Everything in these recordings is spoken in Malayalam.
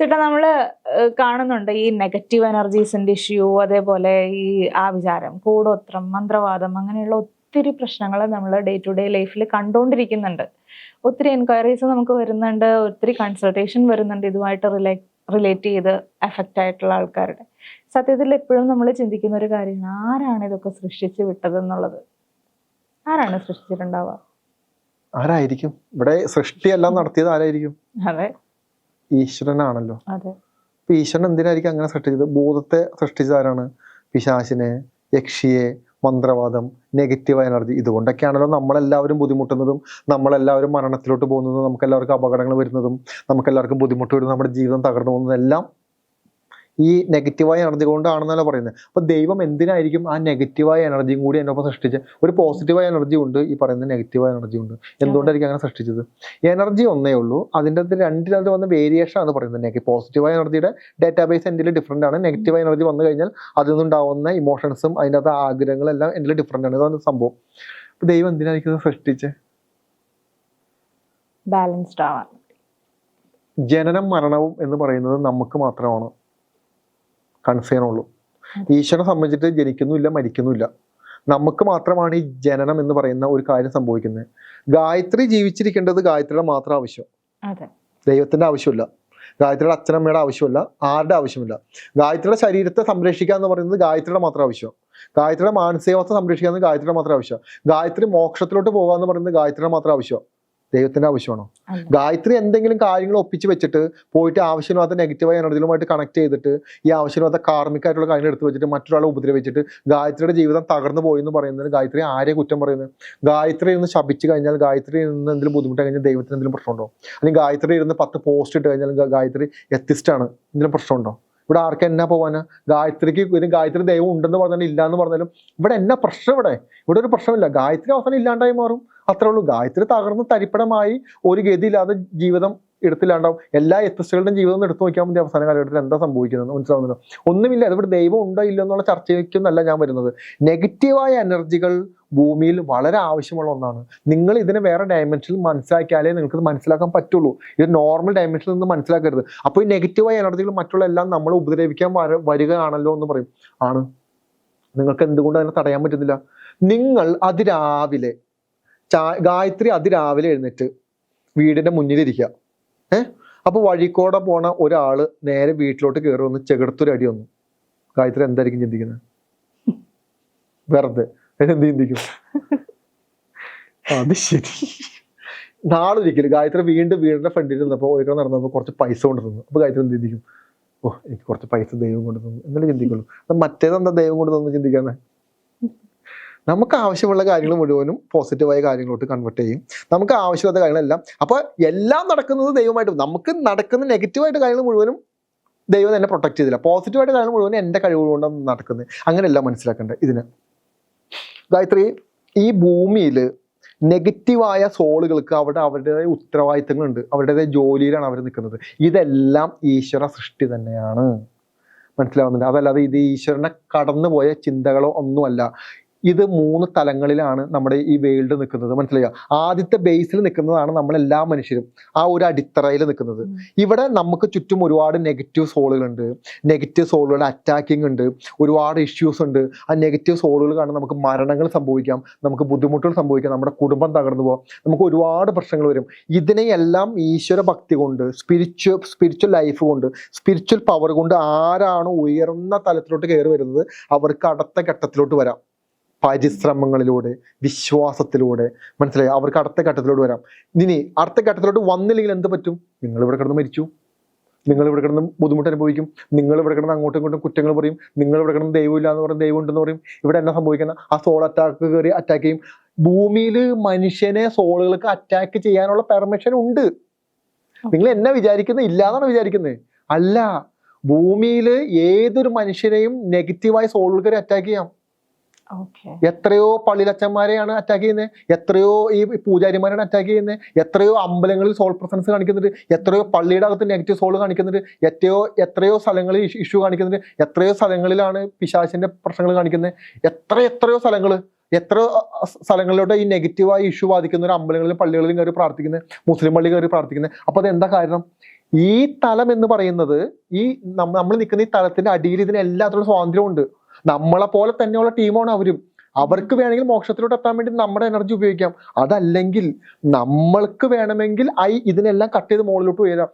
ചേട്ടാ നമ്മൾ ഏഹ് കാണുന്നുണ്ട് ഈ നെഗറ്റീവ് എനർജീസിന്റെ ഇഷ്യൂ അതേപോലെ ഈ ആവിചാരം കൂടോത്രം മന്ത്രവാദം അങ്ങനെയുള്ള ഒത്തിരി പ്രശ്നങ്ങൾ നമ്മൾ ഡേ ടു ഡേ ലൈഫിൽ കണ്ടുകൊണ്ടിരിക്കുന്നുണ്ട് ഒത്തിരി എൻക്വയറീസ് നമുക്ക് വരുന്നുണ്ട് ഒത്തിരി കൺസൾട്ടേഷൻ വരുന്നുണ്ട് ഇതുമായിട്ട് റിലേ റിലേറ്റ് ചെയ്ത് എഫക്റ്റ് ആയിട്ടുള്ള ആൾക്കാരുടെ. സത്യത്തിൽ എപ്പോഴും നമ്മൾ ചിന്തിക്കുന്ന ഒരു കാര്യമാണ് ആരാണ് ഇതൊക്കെ സൃഷ്ടിച്ച് വിട്ടത് എന്നുള്ളത് ആരാണ് സൃഷ്ടിച്ചിട്ടുണ്ടാവുക? ആരായിരിക്കും? ഇവിടെ സൃഷ്ടിയെല്ലാം നടത്തിയത് ആരായിരിക്കും? അതെ. ഈശ്വരനാണല്ലോ. അപ്പൊ ഈശ്വരൻ എന്തിനായിരിക്കും അങ്ങനെ സൃഷ്ടിച്ചത്? ബോധത്തെ സൃഷ്ടിച്ചതാരാണ് ആരാണ്? പിശാശിനെ യക്ഷിയെ മന്ത്രവാദം നെഗറ്റീവ് എനർജി ഇതുകൊണ്ടൊക്കെയാണല്ലോ നമ്മളെല്ലാവരും ബുദ്ധിമുട്ടുന്നതും നമ്മളെല്ലാവരും മരണത്തിലോട്ട് പോകുന്നതും നമുക്ക് എല്ലാവർക്കും അപകടങ്ങൾ വരുന്നതും നമുക്ക് എല്ലാവർക്കും ബുദ്ധിമുട്ട് വരുന്നതും നമ്മുടെ ജീവിതം തകർന്നു പോകുന്നതും എല്ലാം ഈ നെഗറ്റീവായ എനർജി കൊണ്ടാണെന്നല്ല പറയുന്നത്. അപ്പോൾ ദൈവം എന്തിനായിരിക്കും ആ നെഗറ്റീവായ എനർജിയും കൂടി എന്നൊപ്പം സൃഷ്ടിച്ച്? ഒരു പോസിറ്റീവായ എനർജി ഉണ്ട് ഈ പറയുന്ന നെഗറ്റീവായ എനർജി ഉണ്ട്. എന്തുകൊണ്ടായിരിക്കും അങ്ങനെ സൃഷ്ടിച്ചത്? എനർജി ഒന്നേ ഉള്ളൂ. അതിന്റെ അകത്ത് രണ്ടിനകത്ത് വന്ന വേരിയേഷൻ ആണ് പറയുന്നത്. നെഗറ്റീവ് പോസിറ്റീവായ എനർജിയുടെ ഡേറ്റാബേസ് എന്റെ ഡിഫറെന്റ് ആണ്. നെഗറ്റീവായ എനർജി വന്നു കഴിഞ്ഞാൽ അതിൽ നിന്നുണ്ടാവുന്ന ഇമോഷൻസും അതിന്റെ അകത്ത് ആഗ്രഹങ്ങളും എല്ലാം എന്റെ ഡിഫറെന്റ് ആണ്. ഇതാണ് സംഭവം. അപ്പൊ ദൈവം എന്തിനായിരിക്കും ഇത് സൃഷ്ടിച്ച്? ബാലൻസ്ഡ് ആവാൻ. ജനനം മരണവും എന്ന് പറയുന്നത് നമുക്ക് മാത്രമാണ്? കൺസേൺ ഉള്ളൂ. ഈശ്വരനെ സംബന്ധിച്ചിട്ട് ജനിക്കുന്നുമില്ല മരിക്കുന്നുമില്ല. നമുക്ക് മാത്രമാണ് ഈ ജനനം എന്ന് പറയുന്ന ഒരു കാര്യം സംഭവിക്കുന്നത്. ഗായത്രി ജീവിച്ചിരിക്കേണ്ടത് ഗായത്രിയുടെ മാത്രം ആവശ്യം. ദൈവത്തിന്റെ ആവശ്യമില്ല. ഗായത്രിയുടെ അച്ഛനമ്മയുടെ ആവശ്യമില്ല. ആരുടെ ആവശ്യമില്ല. ഗായത്രിയുടെ ശരീരത്തെ സംരക്ഷിക്കുക എന്ന് പറയുന്നത് ഗായത്രിയുടെ മാത്രം ആവശ്യം. ഗായത്രിയുടെ മാനസികാവസ്ഥ സംരക്ഷിക്കുക എന്ന് ഗായത്രിയുടെ മാത്രം ആവശ്യം. ഗായത്രി മോക്ഷത്തിലോട്ട് പോകുക എന്ന് പറയുന്നത് ഗായത്രിയുടെ മാത്രം ആവശ്യം. ദൈവത്തിന്റെ ആവശ്യമാണോ? ഗായത്രി എന്തെങ്കിലും കാര്യങ്ങൾ ഒപ്പിച്ച് വെച്ചിട്ട് പോയിട്ട് ആവശ്യമില്ലാത്ത നെഗറ്റീവായ എനർജികളുമായിട്ട് കണക്ട് ചെയ്തിട്ട് ഈ ആവശ്യമില്ലാത്ത കാർമ്മികമായിട്ടുള്ള കാര്യങ്ങൾ എടുത്ത് വെച്ചിട്ട് മറ്റൊരാളെ ഉപദ്രവിച്ചിട്ട് ഗായത്രിയുടെ ജീവിതം തകർന്നു പോയി എന്ന് പറയുന്നത് ഗായത്രി ആരെ കുറ്റം പറയുന്നത്? ഗായത്രി ഇരുന്ന് ശപിച്ചു കഴിഞ്ഞാൽ ഗായത്രി ഇരുന്ന് എന്തെങ്കിലും ബുദ്ധിമുട്ട് കഴിഞ്ഞാൽ ദൈവത്തിന് എന്തെങ്കിലും പ്രശ്നമുണ്ടോ? അല്ലെങ്കിൽ ഗായത്രി ഇരുന്ന് പത്ത് പോസ്റ്റ് ഇട്ട് കഴിഞ്ഞാൽ ഗായത്രി വ്യത്യസ്തമാണ്. എന്തെങ്കിലും പ്രശ്നമുണ്ടോ? ഇവിടെ ആർക്കും എന്നാ പോവാന്? ഗായത്രിക്ക് ഇതിന് ഗായത്രി ദൈവം ഉണ്ടെന്ന് പറഞ്ഞാലും ഇല്ല എന്ന് പറഞ്ഞാലും ഇവിടെ എന്നാ പ്രശ്നം ഇവിടെ? ഇവിടെ ഒരു പ്രശ്നമില്ല. ഗായത്രി അവസാനം ഇല്ലാണ്ടായി മാറും. അത്രേ ഉള്ളൂ. ഗായത്രി തകർന്ന് തരിപ്പണമായി ഒരു ഗതിയില്ലാതെ ജീവിതം എടുത്തില്ലാണ്ടാവും. എല്ലാ എത്തിസ്റ്റുകളുടെയും ജീവിതം എടുത്തു നോക്കിയാൽ മതി അവസാന കാലഘട്ടത്തിൽ എന്താ സംഭവിക്കുന്നത് മനസ്സിലാവുന്നത് ഒന്നുമില്ല. അതിവിടെ ദൈവം ഉണ്ടോ ഇല്ലെന്നുള്ള ചർച്ചയ്ക്കൊന്നല്ല ഞാൻ വരുന്നത്. നെഗറ്റീവായ എനർജികൾ ഭൂമിയിൽ വളരെ ആവശ്യമുള്ള ഒന്നാണ്. നിങ്ങൾ ഇതിനെ വേറെ ഡയമെൻഷനിൽ മനസ്സിലാക്കിയാലേ നിങ്ങൾക്ക് മനസ്സിലാക്കാൻ പറ്റുള്ളൂ. ഇത് നോർമൽ ഡയമെൻഷനിൽ നിന്ന് മനസ്സിലാക്കരുത്. അപ്പോൾ ഈ നെഗറ്റീവായ എനർജികൾ മറ്റുള്ള എല്ലാം നമ്മൾ ഉപദ്രവിക്കാൻ വര വരികയാണല്ലോ എന്ന് പറയും. ആണ്. നിങ്ങൾക്ക് എന്തുകൊണ്ട് അതിനെ തടയാൻ പറ്റുന്നില്ല? നിങ്ങൾ അതിരാവിലെ ചാ ഗായത്രി അതിരാവിലെ എഴുന്നേറ്റ് വീടിന്റെ മുന്നിലിരിക്കുക. ഏഹ് അപ്പോൾ വഴിക്കോടെ പോണ ഒരാൾ നേരെ വീട്ടിലോട്ട് കയറി വന്ന് ചെകിടത്തൊരു അടി വന്നു. ഗായത്രി എന്തായിരിക്കും ചിന്തിക്കുന്നത്? വെറുതെ. എന്ത് ചിന്തിക്കും അത് ശരി. നാളൊരിക്കൽ ഗായത്രി വീണ്ടും വീടിന്റെ ഫ്രണ്ടിൽ നിന്നപ്പോൾ ഒരിക്കൽ നടന്നപ്പോൾ കുറച്ച് പൈസ കൊണ്ട് അപ്പൊ ഗായത്രി എന്ത് ചിന്തിക്കും? ഓ എനിക്ക് കുറച്ച് പൈസ ദൈവം കൊണ്ട് എന്നല്ലേ ചിന്തിക്കുള്ളൂ. അത് മറ്റേതെന്താ ദൈവം കൊണ്ട് തന്നു ചിന്തിക്കാന്ന്? നമുക്ക് ആവശ്യമുള്ള കാര്യങ്ങൾ മുഴുവനും പോസിറ്റീവായ കാര്യങ്ങളോട്ട് കൺവെർട്ട് ചെയ്യും. നമുക്ക് ആവശ്യമില്ലാത്ത കാര്യങ്ങളെല്ലാം അപ്പൊ എല്ലാം നടക്കുന്നത് ദൈവമായിട്ട് നമുക്ക് നടക്കുന്ന നെഗറ്റീവായിട്ട് കാര്യങ്ങൾ മുഴുവനും ദൈവം എന്നെ പ്രൊട്ടക്ട് ചെയ്തില്ല. പോസിറ്റീവായിട്ട് കാര്യങ്ങൾ മുഴുവനും എന്റെ കഴിവുകൊണ്ടാണ് നടക്കുന്നത്. അങ്ങനെയല്ല മനസ്സിലാക്കേണ്ടത് ഇതിന്. ഗായത്രി ഈ ഭൂമിയിൽ നെഗറ്റീവായ സോളുകൾക്ക് അവിടെ അവരുടേതായ ഉത്തരവാദിത്തങ്ങളുണ്ട്. അവരുടേതായ ജോലിയിലാണ് അവർ നിൽക്കുന്നത്. ഇതെല്ലാം ഈശ്വര സൃഷ്ടി തന്നെയാണ്. മനസ്സിലാവുന്നുണ്ട്? അതല്ലാതെ ഇത് ഈശ്വരനെ കടന്നുപോയ ചിന്തകളോ ഒന്നുമല്ല. ഇത് മൂന്ന് തലങ്ങളിലാണ് നമ്മുടെ ഈ വേൾഡ് നിൽക്കുന്നത്. മനസ്സിലായോ? ആദ്യത്തെ ബേസിൽ നിൽക്കുന്നതാണ് നമ്മളെല്ലാ മനുഷ്യരും. ആ ഒരു അടിത്തറയിൽ നിൽക്കുന്നത്. ഇവിടെ നമുക്ക് ചുറ്റും ഒരുപാട് നെഗറ്റീവ് സോളുകളുണ്ട് നെഗറ്റീവ് സോളുകളുടെ അറ്റാക്കിംഗ് ഉണ്ട്. ഒരുപാട് ഇഷ്യൂസ് ഉണ്ട്. ആ നെഗറ്റീവ് സോളുകൾ കാരണം നമുക്ക് മരണങ്ങൾ സംഭവിക്കാം. നമുക്ക് ബുദ്ധിമുട്ടുകൾ സംഭവിക്കാം. നമ്മുടെ കുടുംബം തകർന്നു പോകാം. നമുക്ക് ഒരുപാട് പ്രശ്നങ്ങൾ വരും. ഇതിനെയെല്ലാം ഈശ്വര ഭക്തി കൊണ്ട് സ്പിരിച്വൽ സ്പിരിച്വൽ ലൈഫ് കൊണ്ട് സ്പിരിച്വൽ പവർ കൊണ്ട് ആരാണോ ഉയർന്ന തലത്തിലോട്ട് കയറി വരുന്നത്? അവർക്ക് അടുത്ത ഘട്ടത്തിലോട്ട് വരാം. പരിശ്രമങ്ങളിലൂടെ വിശ്വാസത്തിലൂടെ. മനസ്സിലായി? അവർക്ക് അടുത്ത ഘട്ടത്തിലോട്ട് വരാം. ഇനി അടുത്ത ഘട്ടത്തിലോട്ട് വന്നില്ലെങ്കിൽ എന്ത് പറ്റും? നിങ്ങൾ ഇവിടെ കിടന്ന് മരിച്ചു. നിങ്ങൾ ഇവിടെ കിടന്ന് ബുദ്ധിമുട്ട് അനുഭവിക്കും. നിങ്ങൾ ഇവിടെ കിടന്ന് അങ്ങോട്ടും ഇങ്ങോട്ടും കുറ്റങ്ങൾ പറയും. നിങ്ങൾ ഇവിടെ കിടന്ന് ദൈവമില്ല എന്ന് പറയും ദൈവം ഉണ്ടെന്ന് പറയും. ഇവിടെ എന്നാ സംഭവിക്കുന്ന? ആ സോൾ അറ്റാക്ക് കയറി അറ്റാക്ക് ചെയ്യും. ഭൂമിയിൽ മനുഷ്യനെ സോളുകൾക്ക് അറ്റാക്ക് ചെയ്യാനുള്ള പെർമിഷൻ ഉണ്ട്. നിങ്ങൾ എന്നെ വിചാരിക്കുന്നത് ഇല്ലാന്നാണ് വിചാരിക്കുന്നത്. അല്ല ഭൂമിയിൽ ഏതൊരു മനുഷ്യനെയും നെഗറ്റീവായി സോളുകൾ അറ്റാക്ക് ചെയ്യാം. എത്രയോ പള്ളിയിലച്ചന്മാരെയാണ് അറ്റാക്ക് ചെയ്യുന്നത് എത്രയോ ഈ പൂജാരിമാരാണ് അറ്റാക്ക് ചെയ്യുന്നത് എത്രയോ അമ്പലങ്ങളിൽ സോൾ പ്രസൻസ് കാണിക്കുന്നുണ്ട്. എത്രയോ പള്ളിയുടെ അകത്ത് നെഗറ്റീവ് സോൾ കാണിക്കുന്നുണ്ട്. എത്രയോ എത്രയോ സ്ഥലങ്ങളിൽ ഇഷ്യൂ കാണിക്കുന്നുണ്ട്. എത്രയോ സ്ഥലങ്ങളിലാണ് പിശാചിന്റെ പ്രശ്നങ്ങൾ കാണിക്കുന്നത് എത്ര എത്രയോ സ്ഥലങ്ങൾ എത്ര സ്ഥലങ്ങളിലോട്ട് ഈ നെഗറ്റീവായി ഇഷ്യൂ ബാധിക്കുന്ന ഒരു അമ്പലങ്ങളിലും പള്ളികളിലും കയറി പ്രാർത്ഥിക്കുന്നത് മുസ്ലിം പള്ളി കയറി പ്രാർത്ഥിക്കുന്നത് അപ്പൊ അത് എന്താ കാരണം? ഈ തലം എന്ന് പറയുന്നത് ഈ നമ്മൾ നിൽക്കുന്ന ഈ തലത്തിന്റെ അടിയിൽ ഇതിന് എല്ലാത്തിനും സ്വാതന്ത്ര്യമുണ്ട്. നമ്മളെ പോലെ തന്നെയുള്ള ടീമാണ് അവരും. അവർക്ക് വേണമെങ്കിൽ മോക്ഷത്തിലോട്ട് എത്താൻ വേണ്ടി നമ്മുടെ എനർജി ഉപയോഗിക്കാം. അതല്ലെങ്കിൽ നമ്മൾക്ക് വേണമെങ്കിൽ ഐ ഇതിനെല്ലാം കട്ട് ചെയ്ത് മുകളിലോട്ട് ഉയരാം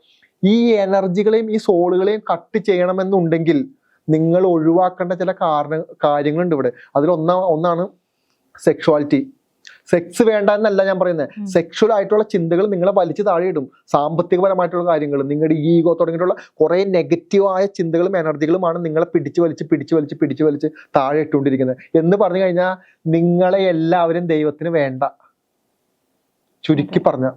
ഈ എനർജികളെയും ഈ സോളുകളെയും കട്ട് ചെയ്യണമെന്നുണ്ടെങ്കിൽ നിങ്ങൾ ഒഴിവാക്കേണ്ട ചില കാരണ കാര്യങ്ങളുണ്ട് ഇവിടെ. അതിൽ ഒന്നാ ഒന്നാണ് സെക്ഷുവാലിറ്റി സെക്സ് വേണ്ട എന്നല്ല ഞാൻ പറയുന്നത്. സെക്ഷൽ ആയിട്ടുള്ള ചിന്തകൾ നിങ്ങളെ വലിച്ചു താഴെയിടും. സാമ്പത്തികപരമായിട്ടുള്ള കാര്യങ്ങൾ നിങ്ങളുടെ ഈഗോ തുടങ്ങിയിട്ടുള്ള കുറെ നെഗറ്റീവായ ചിന്തകളും എനർജികളുമാണ് നിങ്ങളെ പിടിച്ചു വലിച്ച് പിടിച്ചു വലിച്ച് പിടിച്ചു വലിച്ച് താഴെ ഇട്ടുകൊണ്ടിരിക്കുന്നത് എന്ന് പറഞ്ഞു കഴിഞ്ഞാൽ നിങ്ങളെ എല്ലാവരും ദൈവത്തിന് വേണ്ട. ചുരുക്കി പറഞ്ഞ.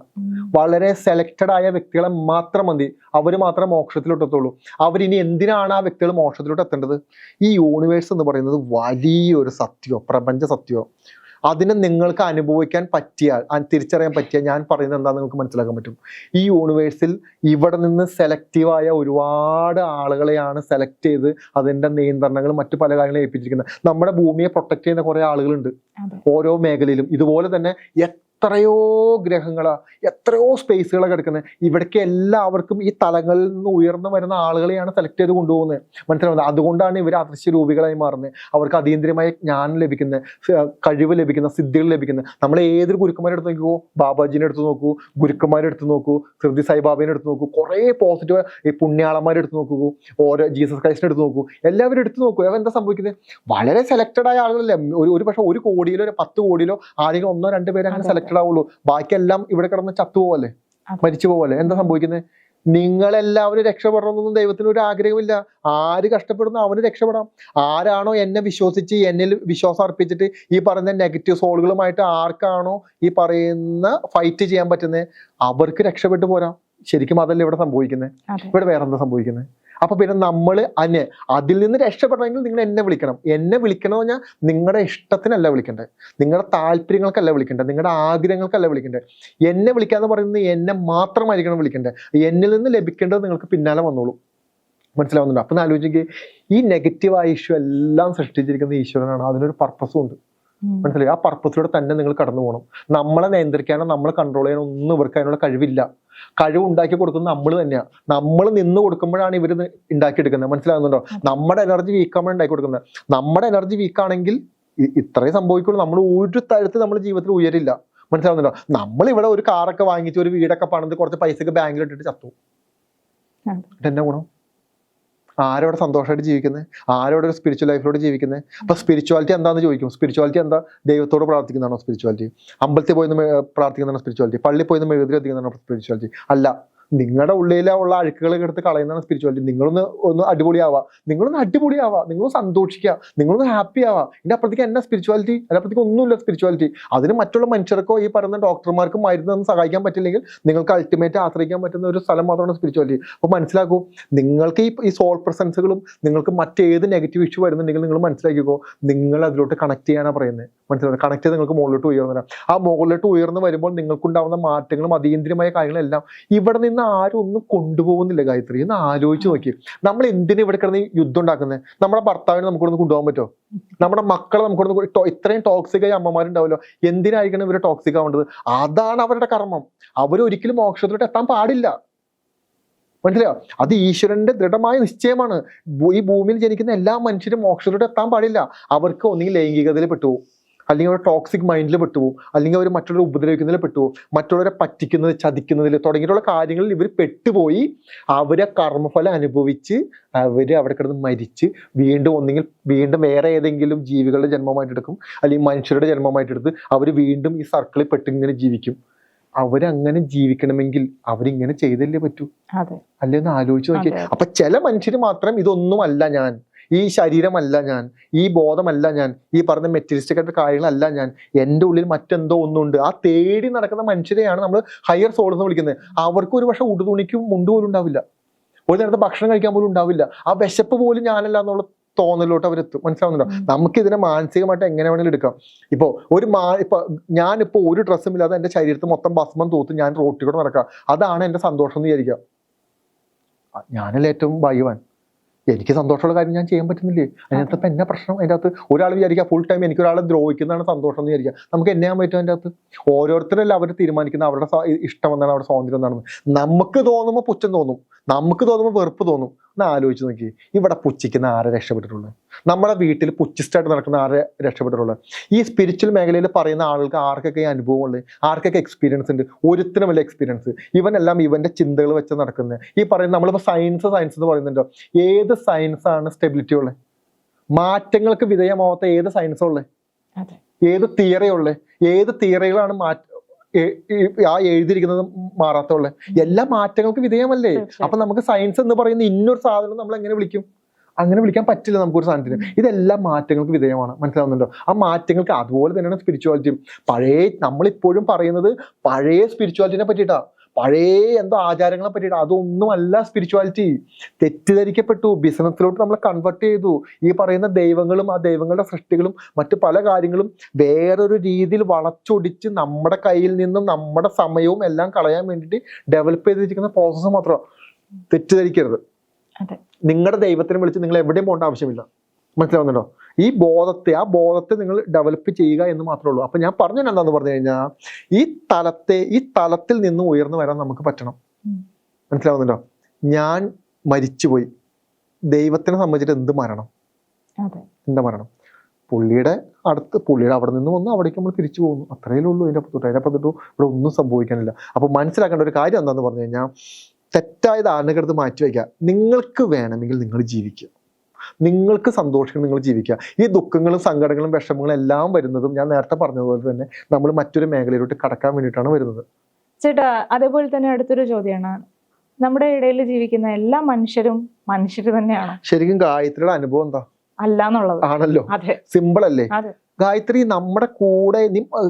വളരെ സെലക്റ്റഡ് ആയ വ്യക്തികളെ മാത്രം മതി. അവർ മാത്രം മോക്ഷത്തിലോട്ട് എത്തുള്ളൂ അവരിനി എന്തിനാണ് ആ വ്യക്തികൾ മോക്ഷത്തിലോട്ട് എത്തേണ്ടത്? ഈ യൂണിവേഴ്സ് എന്ന് പറയുന്നത് വലിയൊരു സത്യമോ പ്രപഞ്ച സത്യമോ അതിനെ നിങ്ങൾക്ക് അനുഭവിക്കാൻ പറ്റിയാൽ തിരിച്ചറിയാൻ പറ്റിയാൽ ഞാൻ പറയുന്നത് എന്താ നിങ്ങൾക്ക് മനസ്സിലാക്കാൻ പറ്റും. ഈ യൂണിവേഴ്സിൽ ഇവിടെ നിന്ന് സെലക്റ്റീവായ ഒരുപാട് ആളുകളെയാണ് സെലക്ട് ചെയ്ത് അതിന്റെ നിയന്ത്രണങ്ങൾ മറ്റു പല കാര്യങ്ങളും ഏൽപ്പിച്ചിരിക്കുന്നത്. നമ്മുടെ ഭൂമിയെ പ്രൊട്ടക്ട് ചെയ്യുന്ന കുറേ ആളുകളുണ്ട്. ഓരോ മേഖലയിലും. ഇതുപോലെ തന്നെ എത്രയോ ഗ്രഹങ്ങൾ എത്രയോ സ്പേസുകൾ കിടക്കുന്നത് ഇവിടേക്ക് എല്ലാവർക്കും ഈ തലങ്ങളിൽ നിന്ന് ഉയർന്നു വരുന്ന ആളുകളെയാണ് സെലക്ട് ചെയ്ത് കൊണ്ടുപോകുന്നത്. മനസ്സിലാവുന്നത്? അതുകൊണ്ടാണ് ഇവർ അദൃശ്യ രൂപികളായി മാറുന്നത്. അവർക്ക് അതീന്ദ്രിയമായ ജ്ഞാനം ലഭിക്കുന്നത് കഴിവ് ലഭിക്കുന്ന സിദ്ധികൾ ലഭിക്കുന്നത് നമ്മൾ ഏതൊരു ഗുരുക്കന്മാരെ എടുത്ത് നോക്കുമോ ബാബാജിനെ എടുത്ത് നോക്കൂ ഗുരുക്കന്മാരെ എടുത്ത് നോക്കൂ ശ്രുതി സായിബാബിനെ എടുത്ത് നോക്കൂ കുറേ പോസിറ്റീവ് ഈ പുണ്യാളന്മാരെ എടുത്ത് നോക്കൂ ഓരോ ജീസസ് ക്രൈസ്റ്റിനെ എടുത്ത് നോക്കൂ. എല്ലാവരും എടുത്ത് നോക്കൂ. അവ എന്താ സംഭവിക്കുന്നത്? വളരെ സെലക്റ്റഡ് ആയ ആളുകളല്ലേ? ഒരു ഒരു പക്ഷേ ഒരു കോടിയിലോ ഒരു പത്ത് കോടിയിലോ ആരെങ്കിലും ഒന്നോ രണ്ടോ പേരെ അങ്ങനെ അതെ, ആവുള്ളൂ ബാക്കിയെല്ലാം ഇവിടെ കിടന്ന് ചത്തുപോവല്ലേ. മരിച്ചു പോവല്ലേ എന്താ സംഭവിക്കുന്നത് നിങ്ങളെല്ലാവരും രക്ഷപ്പെടണമെന്നൊന്നും ദൈവത്തിന് ഒരു ആഗ്രഹമില്ല. ആര് കഷ്ടപ്പെടുന്നു അവന് രക്ഷപ്പെടാം. ആരാണോ എന്നെ വിശ്വസിച്ച് എന്നിൽ വിശ്വാസം അർപ്പിച്ചിട്ട് ഈ പറയുന്ന നെഗറ്റീവ് സോളുകളുമായിട്ട് ആർക്കാണോ ഈ പറയുന്ന ഫൈറ്റ് ചെയ്യാൻ പറ്റുന്നത് അവർക്ക് രക്ഷപ്പെട്ടു പോരാ. ശരിക്കും അതല്ല ഇവിടെ സംഭവിക്കുന്നത് ഇവിടെ വേറെ എന്താ സംഭവിക്കുന്നത് അപ്പൊ പിന്നെ നമ്മൾ അന് അതിൽ നിന്ന് രക്ഷപ്പെടണമെങ്കിൽ നിങ്ങൾ എന്നെ വിളിക്കണം. എന്നെ വിളിക്കണമെന്ന് പറഞ്ഞാൽ നിങ്ങളുടെ ഇഷ്ടത്തിനല്ല വിളിക്കേണ്ടത് നിങ്ങളുടെ താല്പര്യങ്ങൾക്കല്ല വിളിക്കേണ്ടത് നിങ്ങളുടെ ആഗ്രഹങ്ങൾക്കല്ല വിളിക്കേണ്ടത് എന്നെ വിളിക്കാന്ന് പറയുന്നത് എന്നെ മാത്രമായിരിക്കണം വിളിക്കേണ്ടത് എന്നിൽ നിന്ന് ലഭിക്കേണ്ടത് നിങ്ങൾക്ക് പിന്നാലെ വന്നോളൂ. മനസ്സിലാവുന്നുണ്ട്? അപ്പൊ ആലോചിക്കുക ഈ നെഗറ്റീവായ ഇഷ്യൂ എല്ലാം സൃഷ്ടിച്ചിരിക്കുന്ന ഈശ്വരനാണ്. അതിനൊരു പർപ്പസും ഉണ്ട്. മനസ്സിലായി? ആ പർപ്പസിലൂടെ തന്നെ നിങ്ങൾ കടന്നു പോകണം നമ്മളെ നിയന്ത്രിക്കാനോ നമ്മളെ കൺട്രോൾ ചെയ്യാനോ ഒന്നും ഇവർക്ക് അതിനുള്ള കഴിവില്ല. കഴിവ് ഉണ്ടാക്കി കൊടുക്കുന്നത് നമ്മൾ തന്നെയാണ് നമ്മൾ നിന്ന് കൊടുക്കുമ്പോഴാണ് ഇവർ ഉണ്ടാക്കിയെടുക്കുന്നത്. മനസ്സിലാകുന്നുണ്ടോ? നമ്മുടെ എനർജി വീക്കാണ് ഉണ്ടാക്കി കൊടുക്കുന്നത്. നമ്മുടെ എനർജി വീക്കാണെങ്കിൽ ഇത്രയും സംഭവിക്കുള്ളൂ. നമ്മൾ ഒരു തരത്തിൽ നമ്മൾ ജീവിതത്തിൽ ഉയരില്ല. മനസ്സിലാവുന്നുണ്ടോ നമ്മൾ ഇവിടെ ഒരു കാറൊക്കെ വാങ്ങിച്ച് ഒരു വീടൊക്കെ പണിത് കുറച്ച് പൈസക്ക് ബാങ്കിൽ ഇട്ടിട്ട് ചത്തു. എന്റെ ഗുണം? ആരോടെ സന്തോഷമായിട്ട് ജീവിക്കുന്നത് ആരോടെ ഒരു സ്പിരിച്വൽ ലൈഫിലൂടെ ജീവിക്കുന്നത് അപ്പൊ സ്പിരിച്വാലിറ്റി എന്താണെന്ന് ചോദിക്കും. സ്പിരിച്വാലിറ്റി എന്താ? ദൈവത്തോട് പ്രാർത്ഥിക്കുന്നതാണോ സ്പിരിച്വാലിറ്റി അമ്പലത്തിൽ പോയി പ്രാർത്ഥിക്കുന്നതാണോ സ്പിരിച്വാലിറ്റി പള്ളി പോയി മെഴുകുതിരി എത്തിക്കുന്നതാണോ സ്പിരിച്വാലിറ്റി അല്ല. നിങ്ങളുടെ ഉള്ളിലെ ഉള്ള അഴുക്കുകൾ എടുത്ത് കളയുന്നതാണ് സ്പിരിച്വാലിറ്റി നിങ്ങളൊന്ന് ഒന്ന് അടിപൊളിയാവാ. നിങ്ങളൊന്ന് അടിപൊളിയാവാ. നിങ്ങളൊന്ന് സന്തോഷിക്കുക നിങ്ങളൊന്ന് ഹാപ്പി ആവാ. എന്റെ അപ്പുറത്തേക്ക് എന്നാ സ്പിരിച്വാലിറ്റി അതിനപ്പുറത്തേക്ക് ഒന്നുമില്ല സ്പിരിച്വാലിറ്റി അതിന് മറ്റുള്ള മനുഷ്യർക്കോ ഈ പറയുന്ന ഡോക്ടർമാർക്കും മരുന്നൊന്നും സഹായിക്കാൻ പറ്റില്ലെങ്കിൽ നിങ്ങൾക്ക് അൾട്ടിമേറ്റ് ആശ്രയിക്കാൻ പറ്റുന്ന ഒരു സ്ഥലം മാത്രമാണ് സ്പിരിച്വാലിറ്റി അപ്പോൾ മനസ്സിലാക്കൂ നിങ്ങൾക്ക് ഈ ഈ സോൾ പ്രസൻസുകളും നിങ്ങൾക്ക് മറ്റേത് നെഗറ്റീവ് ഇഷ്യൂ വരുന്നുണ്ടെങ്കിൽ നിങ്ങൾ മനസ്സിലാക്കിക്കോ നിങ്ങൾ അതിലോട്ട് കണക്ട് ചെയ്യാനാണ് പറയുന്നത് മനസ്സിലാക്കുക കണക്ട് ചെയ്ത് നിങ്ങൾക്ക് മുകളിലോട്ട് ഉയർന്നു ആ മുകളിലോട്ട് ഉയർന്നു വരുമ്പോൾ നിങ്ങൾക്കുണ്ടാവുന്ന മാറ്റങ്ങളും അതീന്ദ്രിയമായ കാര്യങ്ങളെല്ലാം ഇവിടെ നിന്ന് ആരും ഒന്നും കൊണ്ടുപോകുന്നില്ല ഗായത്രി. എന്ന് ആലോചിച്ച് നോക്കി നമ്മൾ എന്തിനാ ഇവിടെ കിടന്ന് യുദ്ധം ഉണ്ടാക്കുന്നത് നമ്മുടെ ഭർത്താവിനെ നമുക്ക് നമുക്കൊന്ന് കൊണ്ടുപോകാൻ പറ്റുമോ നമ്മുടെ മക്കളെ നമുക്കൊന്ന് ടോ- ഇത്രയും ടോക്സിക് ആയി അമ്മമാരുണ്ടാവുമല്ലോ എന്തിനായിരിക്കണം ഇവർ ടോക്സിക് ആവേണ്ടത്? അതാണ് അവരുടെ കർമ്മം. അവർ ഒരിക്കലും മോക്ഷത്തിലോട്ട് എത്താൻ പാടില്ല. മനസ്സിലായോ? അത് ഈശ്വരന്റെ ദൃഢമായ നിശ്ചയമാണ്. ഈ ഭൂമിയിൽ ജനിക്കുന്ന എല്ലാ മനുഷ്യരും മോക്ഷത്തിലോട്ട് എത്താൻ പാടില്ല. അവർക്ക് ഒന്നുകിൽ ലൈംഗികതയിൽ പെട്ടുപോകും അല്ലെങ്കിൽ അവർ ടോക്സിക് മൈൻഡിൽ പെട്ടുപോകും അല്ലെങ്കിൽ അവർ മറ്റുള്ളവരെ ഉപദ്രവിക്കുന്നതിൽ പെട്ടുപോകും മറ്റുള്ളവരെ പറ്റിക്കുന്നതിൽ ചതിക്കുന്നതിൽ തുടങ്ങിയിട്ടുള്ള കാര്യങ്ങളിൽ ഇവർ പെട്ടുപോയി. അവരെ കർമ്മഫലം അനുഭവിച്ച് അവർ അവിടെ കിടന്ന് മരിച്ച് വീണ്ടും ഒന്നെങ്കിൽ വീണ്ടും വേറെ ഏതെങ്കിലും ജീവികളുടെ ജന്മമായിട്ട് എടുക്കും. അല്ലെങ്കിൽ മനുഷ്യരുടെ ജന്മമായിട്ട് എടുത്ത് അവർ വീണ്ടും ഈ സർക്കിളിൽ പെട്ട് ഇങ്ങനെ ജീവിക്കും. അവരങ്ങനെ ജീവിക്കണമെങ്കിൽ അവരിങ്ങനെ ചെയ്തല്ലേ പറ്റൂ? അല്ലെന്ന് ആലോചിച്ച് നോക്കി അതെ. അപ്പൊ ചില മനുഷ്യർ മാത്രം ഇതൊന്നുമല്ല ഞാൻ. ഈ ശരീരമല്ല ഞാൻ ഈ ബോധമല്ല ഞാൻ ഈ പറഞ്ഞ മെറ്റീരിയലിസ്റ്റിക് ആയിട്ട് കാര്യങ്ങളല്ല ഞാൻ എന്റെ ഉള്ളിൽ മറ്റെന്തോ ഒന്നുണ്ട്. ആ തേടി നടക്കുന്ന മനുഷ്യരെയാണ് നമ്മൾ ഹയർ സോൾ എന്ന് വിളിക്കുന്നത്. അവർക്ക് ഒരു പക്ഷെ ഉടുതുണിക്കും മുണ്ട് പോലും ഉണ്ടാവില്ല. ഒരു നേരത്തെ ഭക്ഷണം കഴിക്കാൻ പോലും ഉണ്ടാവില്ല. ആ വിശപ്പ് പോലും ഞാനല്ല എന്നുള്ള തോന്നലോട്ട് അവരെത്തും. മനസ്സിലാവുന്നുണ്ടോ? ഉം. നമുക്ക് ഇതിനെ മാനസികമായിട്ട് എങ്ങനെ വേണമെങ്കിലും എടുക്കാം. ഇപ്പോ ഒരു മാ ഇപ്പൊ ഞാനിപ്പോ ഒരു ഡ്രസ്സും ഇല്ലാതെ എന്റെ ശരീരത്തിൽ മൊത്തം ഭസ്മം തൂത്ത് ഞാൻ റോട്ടിൽ കൂടെ നടക്കാം അതാണ് എന്റെ സന്തോഷം എന്ന് വിചാരിക്കുക. ഞാനല്ല ഏറ്റവും ഭാഗ്യവാൻ എനിക്ക് സന്തോഷമുള്ള കാര്യം ഞാൻ ചെയ്യാൻ പറ്റുന്നില്ലേ? അതിനകത്ത് ഇപ്പം എന്നാ പ്രശ്നം? അതിന്റെ അകത്ത് ഒരാൾ വിചാരിക്കുക ഫുൾ ടൈം എനിക്ക് ഒരാളെ ദ്രോഹിക്കുന്നതാണ് സന്തോഷം എന്ന് വിചാരിക്കുക നമുക്ക് എന്നെ ചെയ്യാൻ പറ്റും അതിന്റെ അകത്ത് ഓരോരുത്തരല്ല അവർ തീരുമാനിക്കുന്ന അവരുടെ ഇഷ്ടം എന്താണ്? അവരുടെ സ്വാതന്ത്ര്യം എന്താണെന്ന്. നമുക്ക് തോന്നുമ്പോൾ പുച്ഛം തോന്നും. നമുക്ക് തോന്നുമ്പോൾ വെറുപ്പ് തോന്നും. ഒന്ന് ആലോചിച്ച് നോക്കി. ഇവിടെ പുച്ഛിക്കുന്ന ആരെ രക്ഷപ്പെട്ടിട്ടുള്ളത് നമ്മുടെ വീട്ടിൽ പുച്ഛിസ്റ്റായിട്ട് നടക്കുന്ന ആരെ രക്ഷപ്പെട്ടിട്ടുള്ളത് ഈ സ്പിരിച്വൽ മേഖലയിൽ പറയുന്ന ആളുകൾക്ക് ആർക്കൊക്കെ ഈ അനുഭവമുള്ളത് ആർക്കൊക്കെ എക്സ്പീരിയൻസ് ഉണ്ട്? ഒരുത്തിനും വല്ല എക്സ്പീരിയൻസ് ഇവനെല്ലാം ഇവന്റെ ചിന്തകൾ വെച്ച് നടക്കുന്നത് ഈ പറയുന്ന നമ്മളിപ്പോൾ സയൻസ് സയൻസ് എന്ന് പറയുന്നുണ്ടോ? ഏത് സയൻസാണ് ആണ് സ്റ്റെബിലിറ്റി ഉള്ളത് മാറ്റങ്ങൾക്ക് വിധേയമാവാത്ത ഏത് സയൻസുള്ളത് ഏത് തിയറി ഉള്ളത് ഏത് തിയറികളാണ് മാറ്റ ആ എഴുതിയിരിക്കുന്നത് മാറാത്തുള്ളത് എല്ലാ മാറ്റങ്ങൾക്കും വിധേയമല്ലേ. അപ്പൊ നമുക്ക് സയൻസ് എന്ന് പറയുന്ന ഇന്നൊരു സാധനം നമ്മൾ എങ്ങനെ വിളിക്കും? അങ്ങനെ വിളിക്കാൻ പറ്റില്ല നമുക്കൊരു സാധനത്തിന്. ഇതെല്ലാം മാറ്റങ്ങൾക്ക് വിധേയമാണ്. മനസ്സിലാവുന്നുണ്ടോ? ആ മാറ്റങ്ങൾക്ക് അതുപോലെ തന്നെയാണ് സ്പിരിച്വാലിറ്റിയും പഴയ നമ്മളിപ്പോഴും പറയുന്നത് പഴയ സ്പിരിച്വാലിറ്റിനെ പറ്റിയിട്ടാ. പഴയ എന്തോ ആചാരങ്ങളെ പറ്റിയിട്ട് അതൊന്നുമല്ല സ്പിരിച്വാലിറ്റി തെറ്റിദ്ധരിക്കപ്പെട്ടു. ബിസിനസ്സിലോട്ട് നമ്മൾ കൺവേർട്ട് ചെയ്തു. ഈ പറയുന്ന ദൈവങ്ങളും ആ ദൈവങ്ങളുടെ സൃഷ്ടികളും മറ്റു പല കാര്യങ്ങളും വേറൊരു രീതിയിൽ വളച്ചൊടിച്ച് നമ്മുടെ കയ്യിൽ നിന്നും നമ്മുടെ സമയവും എല്ലാം കളയാൻ വേണ്ടിയിട്ട് ഡെവലപ്പ് ചെയ്തിരിക്കുന്ന പ്രോസസ്സ് മാത്രം. തെറ്റിദ്ധരിക്കരുത്. നിങ്ങളുടെ ദൈവത്തിനെ വിളിച്ച് നിങ്ങൾ എവിടെയും പോകേണ്ട ആവശ്യമില്ല. മനസ്സിലാവുന്നുണ്ടോ? ഈ ബോധത്തെ ആ ബോധത്തെ നിങ്ങൾ ഡെവലപ്പ് ചെയ്യുക എന്ന് മാത്രമേ ഉള്ളൂ. അപ്പൊ ഞാൻ പറഞ്ഞു എന്താണെന്ന് പറഞ്ഞു കഴിഞ്ഞാൽ ഈ തലത്തെ ഈ തലത്തിൽ നിന്ന് ഉയർന്നു വരാൻ നമുക്ക് പറ്റണം. മനസ്സിലാവുന്നുണ്ടോ? ഞാൻ മരിച്ചുപോയി. ദൈവത്തിനെ സംബന്ധിച്ചിട്ട് എന്ത് മരണം? എന്താ മരണം? പുള്ളിയുടെ അടുത്ത് പുള്ളിയുടെ അവിടെ നിന്ന് വന്നു അവിടേക്ക് നമ്മൾ തിരിച്ചു പോകുന്നു. അത്രയേ ഉള്ളൂ അതിന്റെ അപ്പുറത്തോട്ട്. അതിന്റെ അപ്പുറത്തോട്ട് ഇവിടെ ഒന്നും സംഭവിക്കാനില്ല. അപ്പോൾ മനസ്സിലാക്കേണ്ട ഒരു കാര്യം എന്താന്ന് പറഞ്ഞു കഴിഞ്ഞാൽ തെറ്റായ ധാരണകെടുത്ത് മാറ്റി വയ്ക്കുക നിങ്ങൾക്ക് വേണമെങ്കിൽ നിങ്ങൾ ജീവിക്കുക. നിങ്ങൾക്ക് സന്തോഷം നിങ്ങൾ ജീവിക്കുക. ഈ ദുഃഖങ്ങളും സങ്കടങ്ങളും വിഷമങ്ങളും എല്ലാം വരുന്നതും ഞാൻ നേരത്തെ പറഞ്ഞതുപോലെ തന്നെ നമ്മൾ മറ്റൊരു മേഖലയിലോട്ട് കടക്കാൻ വേണ്ടിയിട്ടാണ് വരുന്നത്. ചേട്ടാ അതേപോലെ തന്നെ അടുത്തൊരു ചോദ്യമാണ്. നമ്മുടെ ഇടയിൽ ജീവിക്കുന്ന എല്ലാ മനുഷ്യരും മനുഷ്യർ തന്നെയാണ്? ശരിക്കും ഗായത്രിയുടെ അനുഭവം എന്താ? അല്ല എന്നുള്ളത്. ആണല്ലോ. സിമ്പിൾ അല്ലേ? ഗായത്രി നമ്മുടെ കൂടെ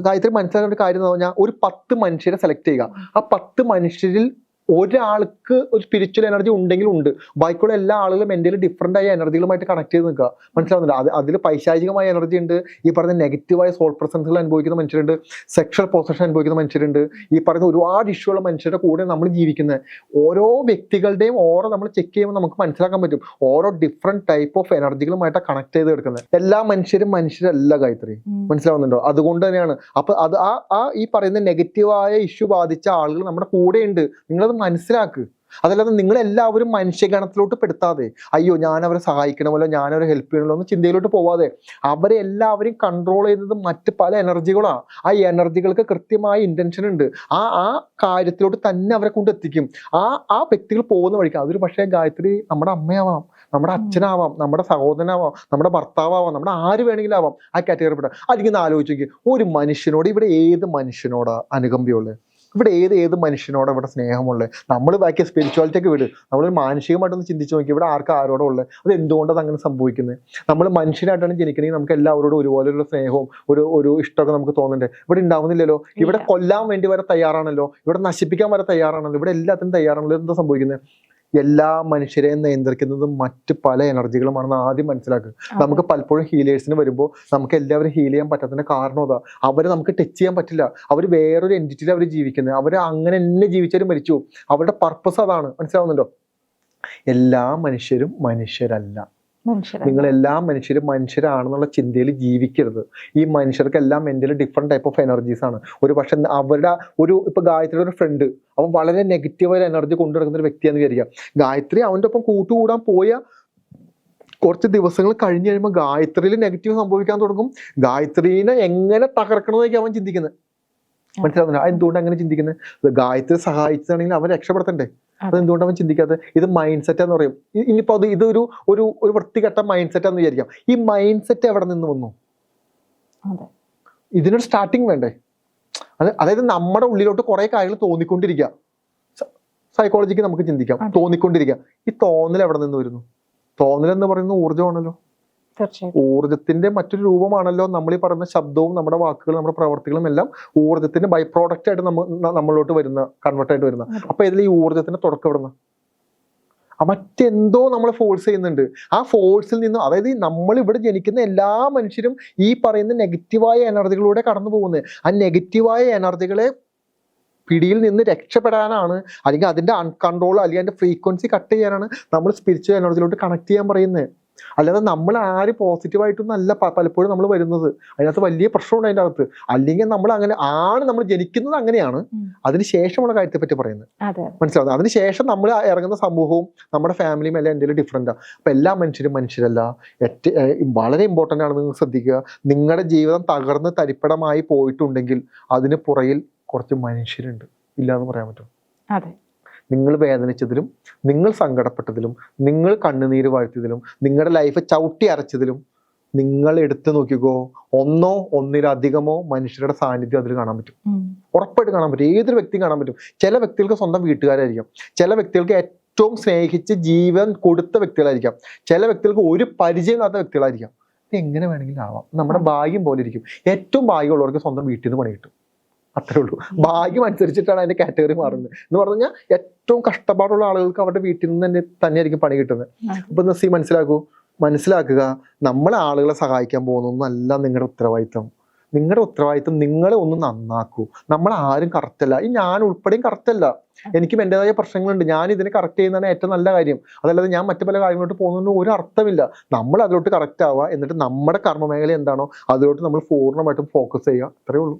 ഗായത്രി മനസ്സിലാക്കേണ്ട ഒരു കാര്യം എന്ന് പറഞ്ഞാൽ ഒരു പത്ത് മനുഷ്യരെ സെലക്ട് ചെയ്യുക. ആ പത്ത് മനുഷ്യരിൽ ഒരാൾക്ക് ഒരു സ്പിരിച്വൽ എനർജി ഉണ്ടെങ്കിൽ ഉണ്ട്. ബാക്കിയുള്ള എല്ലാ ആളുകളും എന്റെ ഡിഫറെന്റ് ആയ എനർജികളുമായിട്ട് കണക്ട് ചെയ്ത് നിൽക്കുക. മനസ്സിലാവുന്നില്ല അത് അതിൽ പൈശാചികമായ എനർജി ഉണ്ട്. ഈ പറയുന്ന നെഗറ്റീവായ സോൾ പ്രസൻസുകൾ അനുഭവിക്കുന്ന മനുഷ്യരുണ്ട്. സെക്ഷൽ പൊസഷൻ അനുഭവിക്കുന്ന മനുഷ്യരുണ്ട്. ഈ പറയുന്ന ഒരുപാട് ഇഷ്യൂ ഉള്ള മനുഷ്യരുടെ കൂടെ നമ്മൾ ജീവിക്കുന്നത് ഓരോ വ്യക്തികളുടെയും ഓരോ നമ്മൾ ചെക്ക് ചെയ്യുമ്പോൾ നമുക്ക് മനസ്സിലാക്കാൻ പറ്റും. ഓരോ ഡിഫറെന്റ് ടൈപ്പ് ഓഫ് എനർജികളുമായിട്ട് കണക്ട് ചെയ്ത് എടുക്കുന്നത്. എല്ലാ മനുഷ്യരും മനുഷ്യരല്ല ഗായത്രി. മനസ്സിലാവുന്നുണ്ടോ? അതുകൊണ്ട് തന്നെയാണ്. അപ്പൊ അത് ആ ആ ഈ പറയുന്ന നെഗറ്റീവായ ഇഷ്യൂ ബാധിച്ച ആളുകൾ നമ്മുടെ കൂടെയുണ്ട്. നിങ്ങളത് മനസ്സിലാക്ക്. അതല്ലാതെ നിങ്ങൾ എല്ലാവരും മനുഷ്യഗണത്തിലോട്ട് പെടുത്താതെ അയ്യോ ഞാൻ അവരെ സഹായിക്കണമല്ലോ ഞാൻ അവരെ ഹെൽപ്പ് ചെയ്യണമല്ലോ എന്ന് ചിന്തയിലോട്ട് പോവാതെ അവരെ എല്ലാവരും കൺട്രോൾ ചെയ്യുന്നത് മറ്റ് പല എനർജികളാണ് ആ എനർജികൾക്ക് കൃത്യമായ ഇന്റൻഷൻ ഉണ്ട്. ആ ആ കാര്യത്തിലോട്ട് തന്നെ അവരെ കൊണ്ട് എത്തിക്കും. ആ ആ വ്യക്തികൾ പോകുന്ന വഴിക്ക് അതൊരു പക്ഷേ ഗായത്രി നമ്മുടെ അമ്മയാവാം നമ്മുടെ അച്ഛനാവാം നമ്മുടെ സഹോദരനാവാം നമ്മുടെ ഭർത്താവാവാം നമ്മുടെ ആര് വേണമെങ്കിലും ആവാം ആ കാറ്റഗറിപ്പെടാം അതിങ്ങനെ ആലോചിച്ച് ഒരു മനുഷ്യനോട് ഇവിടെ ഏത് മനുഷ്യനോടാ അനുകമ്പയുള്ളത് ഇവിടെ ഏത് ഏത് മനുഷ്യനോട് ഇവിടെ സ്നേഹമുള്ളത് നമ്മൾ ബാക്കി സ്പിരിച്വാലിറ്റി ഒക്കെ വിട്. നമ്മൾ മാനസികമായിട്ടൊന്ന് ചിന്തിച്ച് നോക്കി. ഇവിടെ ആർക്ക് ആരോടും ഉള്ളത് അത് എന്തുകൊണ്ടാണ് അങ്ങനെ സംഭവിക്കുന്നത് നമ്മൾ മനുഷ്യനായിട്ടാണ് ജനിക്കണമെങ്കിൽ നമുക്ക് എല്ലാവരോടും ഒരുപോലെയുള്ള സ്നേഹവും ഒരു ഒരു ഇഷ്ടമൊക്കെ നമുക്ക് തോന്നുന്നുണ്ട്. ഇവിടെ ഉണ്ടാവുന്നില്ലല്ലോ. ഇവിടെ കൊല്ലാൻ വേണ്ടി വരെ തയ്യാറാണല്ലോ. ഇവിടെ നശിപ്പിക്കാൻ വരെ തയ്യാറാണല്ലോ. ഇവിടെ എല്ലാത്തിനും തയ്യാറാണല്ലോ. എന്താ സംഭവിക്കുന്നത് എല്ലാ മനുഷ്യരെയും നിയന്ത്രിക്കുന്നത് മറ്റ് പല എനർജികളുമാണെന്ന് ആദ്യം മനസ്സിലാക്കുക. നമുക്ക് പലപ്പോഴും ഹീലേഴ്സിന് വരുമ്പോൾ നമുക്ക് എല്ലാവരും ഹീൽ ചെയ്യാൻ പറ്റാത്തതിന് കാരണം അതാ. അവരെ നമുക്ക് ടച്ച് ചെയ്യാൻ പറ്റില്ല. അവർ വേറൊരു എന്റിറ്റിയിൽ അവർ ജീവിക്കുന്നത്. അവർ അങ്ങനെ തന്നെ ജീവിച്ചാലും മരിച്ചു അവരുടെ പർപ്പസ് അതാണ്. മനസ്സിലാവുന്നുണ്ടോ? എല്ലാ മനുഷ്യരും മനുഷ്യരല്ല. നിങ്ങൾ എല്ലാ മനുഷ്യരും മനുഷ്യരാണെന്നുള്ള ചിന്തയിൽ ജീവിക്കരുത്. ഈ മനുഷ്യർക്കെല്ലാം mentally different type of energies ആണ്. ഒരു പക്ഷെ അവരുടെ ഒരു ഇപ്പൊ ഗായത്രിയുടെ ഒരു ഫ്രണ്ട് അവൻ വളരെ നെഗറ്റീവായ എനർജി കൊണ്ടു നടക്കുന്ന ഒരു വ്യക്തിയാന്ന് വിചാരിക്കുക. ഗായത്രി അവന്റെ ഒപ്പം കൂട്ടുകൂടാൻ പോയ കുറച്ച് ദിവസങ്ങൾ കഴിഞ്ഞ് കഴിയുമ്പോൾ ഗായത്രിയിൽ നെഗറ്റീവ് സംഭവിക്കാൻ തുടങ്ങും. ഗായത്രീനെ എങ്ങനെ തകർക്കണമെന്നൊക്കെ അവൻ ചിന്തിക്കുന്നത് മനസ്സിലാവുന്നില്ല എന്തുകൊണ്ട് അങ്ങനെ ചിന്തിക്കുന്നത് ഗായത്രി സഹായിച്ചതാണെങ്കിൽ അവൻ രക്ഷപ്പെടുത്തണ്ടേ? അതെന്തുകൊണ്ട് അവൻ ചിന്തിക്കാത്തത്? ഇത് മൈൻഡ് സെറ്റ് എന്ന് പറയും. ഇ- ഇനിയിപ്പോ അത് ഇതൊരു ഒരു ഒരു വൃത്തികെട്ട മൈൻഡ് സെറ്റ് എന്ന് വിചാരിക്കാം. ഈ മൈൻഡ് സെറ്റ് എവിടെ നിന്ന് വന്നു? ഇതിനൊരു സ്റ്റാർട്ടിങ് വേണ്ടേ? അത് അതായത് നമ്മുടെ ഉള്ളിലോട്ട് കുറെ കാര്യങ്ങൾ തോന്നിക്കൊണ്ടിരിക്കുക സൈക്കോളജിക്ക് നമുക്ക് ചിന്തിക്കാം. തോന്നിക്കൊണ്ടിരിക്കുക ഈ തോന്നൽ എവിടെ നിന്ന് വരുന്നു? തോന്നൽ എന്ന് പറയുന്നത് ഊർജമാണല്ലോ. ഊർജത്തിന്റെ മറ്റൊരു രൂപമാണല്ലോ നമ്മൾ ഈ പറയുന്ന ശബ്ദവും നമ്മുടെ വാക്കുകളും നമ്മുടെ പ്രവർത്തികളും എല്ലാം ഊർജത്തിന്റെ ബൈ പ്രോഡക്റ്റ് ആയിട്ട് നമ്മളിലോട്ട് വരുന്ന കൺവേർട്ട് ആയിട്ട് വരുന്ന. അപ്പൊ ഇതിൽ ഈ ഊർജത്തിന്റെ തുടക്കം ഇവിടുന്ന ആ മറ്റെന്തോ നമ്മൾ ഫോഴ്സ് ചെയ്യുന്നുണ്ട്. ആ ഫോഴ്സിൽ നിന്ന് അതായത് നമ്മൾ ഇവിടെ ജനിക്കുന്ന എല്ലാ മനുഷ്യരും ഈ പറയുന്ന നെഗറ്റീവായ എനർജികളിലൂടെ കടന്നു പോകുന്നത് ആ നെഗറ്റീവായ എനർജികളെ പിടിയിൽ നിന്ന് രക്ഷപ്പെടാനാണ് അല്ലെങ്കിൽ അതിന്റെ അൺകൺട്രോൾ അല്ലെങ്കിൽ അതിന്റെ ഫ്രീക്വൻസി കട്ട് ചെയ്യാനാണ് നമ്മൾ സ്പിരിച്വൽ എനർജിയിലോട്ട് കണക്ട് ചെയ്യാൻ പറയുന്നത്. അല്ലാതെ നമ്മൾ ആര് പോസിറ്റീവായിട്ടൊന്നല്ല അല്ല പലപ്പോഴും നമ്മൾ വരുന്നത്. അതിനകത്ത് വലിയ പ്രശ്നമുണ്ട് അതിന്റെ അകത്ത്. അല്ലെങ്കിൽ നമ്മൾ അങ്ങനെ ആണ് നമ്മൾ ജനിക്കുന്നത് അങ്ങനെയാണ്. അതിനുശേഷമുള്ള അതിന് ശേഷമുള്ള കാര്യത്തെ പറ്റി പറയുന്നത് മനസ്സിലാവുന്നത്? അതിന് ശേഷം നമ്മൾ ഇറങ്ങുന്ന സമൂഹവും നമ്മുടെ ഫാമിലിയും എല്ലാം എന്തെങ്കിലും ഡിഫറെന്റ് അപ്പം എല്ലാ മനുഷ്യരും മനുഷ്യരല്ല. ഏറ്റ വളരെ ഇമ്പോർട്ടന്റ് ആണ് നിങ്ങൾ ശ്രദ്ധിക്കുക. നിങ്ങളുടെ ജീവിതം തകർന്ന് തരിപ്പടമായി പോയിട്ടുണ്ടെങ്കിൽ അതിന് പുറയിൽ കുറച്ച് മനുഷ്യരുണ്ട്. ഇല്ലാന്ന് പറയാൻ പറ്റും അതെ. നിങ്ങൾ വേദനിച്ചതിലും നിങ്ങൾ സങ്കടപ്പെട്ടതിലും നിങ്ങൾ കണ്ണുനീര് വാഴ്ത്തിയതിലും നിങ്ങളുടെ ലൈഫ് ചവിട്ടി അരച്ചതിലും നിങ്ങൾ എടുത്തു നോക്കിക്കോ ഒന്നോ ഒന്നിലധികമോ മനുഷ്യരുടെ സാന്നിധ്യം അതിൽ കാണാൻ പറ്റും. ഉറപ്പായിട്ട് കാണാൻ പറ്റും. ഏതൊരു വ്യക്തി കാണാൻ പറ്റും. ചില വ്യക്തികൾക്ക് സ്വന്തം വീട്ടുകാരായിരിക്കും. ചില വ്യക്തികൾക്ക് ഏറ്റവും സ്നേഹിച്ച് ജീവൻ കൊടുത്ത വ്യക്തികളായിരിക്കാം. ചില വ്യക്തികൾക്ക് ഒരു പരിചയമില്ലാത്ത വ്യക്തികളായിരിക്കാം. എങ്ങനെ വേണമെങ്കിലും ആവാം. നമ്മുടെ ഭാഗ്യം പോലെ ഇരിക്കും. ഏറ്റവും ഭാഗ്യമുള്ളവർക്ക് സ്വന്തം വീട്ടിൽ നിന്ന് പണി കിട്ടും. അത്രേ ഉള്ളൂ. ഭാഗ്യം അനുസരിച്ചിട്ടാണ് അതിന്റെ കാറ്റഗറി മാറുന്നത്. എന്ന് പറഞ്ഞു കഴിഞ്ഞാൽ ഏറ്റവും കഷ്ടപ്പാടുള്ള ആളുകൾക്ക് അവരുടെ വീട്ടിൽ നിന്ന് തന്നെ തന്നെയായിരിക്കും പണി കിട്ടുന്നത്. അപ്പൊ നസി മനസ്സിലാക്കൂ? മനസ്സിലാക്കുക നമ്മൾ ആളുകളെ സഹായിക്കാൻ പോകുന്നൊന്നല്ല നിങ്ങളുടെ ഉത്തരവാദിത്തം നിങ്ങളുടെ ഉത്തരവാദിത്തം നിങ്ങളെ ഒന്ന് നന്നാക്കൂ. നമ്മൾ ആരും കറക്റ്റല്ല ഈ ഞാൻ ഉൾപ്പെടെയും കറക്റ്റല്ല എനിക്കും എന്റെതായ പ്രശ്നങ്ങളുണ്ട്. ഞാൻ ഇതിനെ കറക്റ്റ് ചെയ്യുന്നതാണ് ഏറ്റവും നല്ല കാര്യം. അതല്ലാതെ ഞാൻ മറ്റു പല കാര്യങ്ങളോട്ട് പോകുന്നതിന് ഒരു അർത്ഥമില്ല. നമ്മൾ അതിലോട്ട് കറക്റ്റ് ആവുക. എന്നിട്ട് നമ്മുടെ കർമ്മമേഖല എന്താണോ അതിലോട്ട് നമ്മൾ പൂർണമായിട്ടും ഫോക്കസ് ചെയ്യുക. അത്രേ ഉള്ളൂ.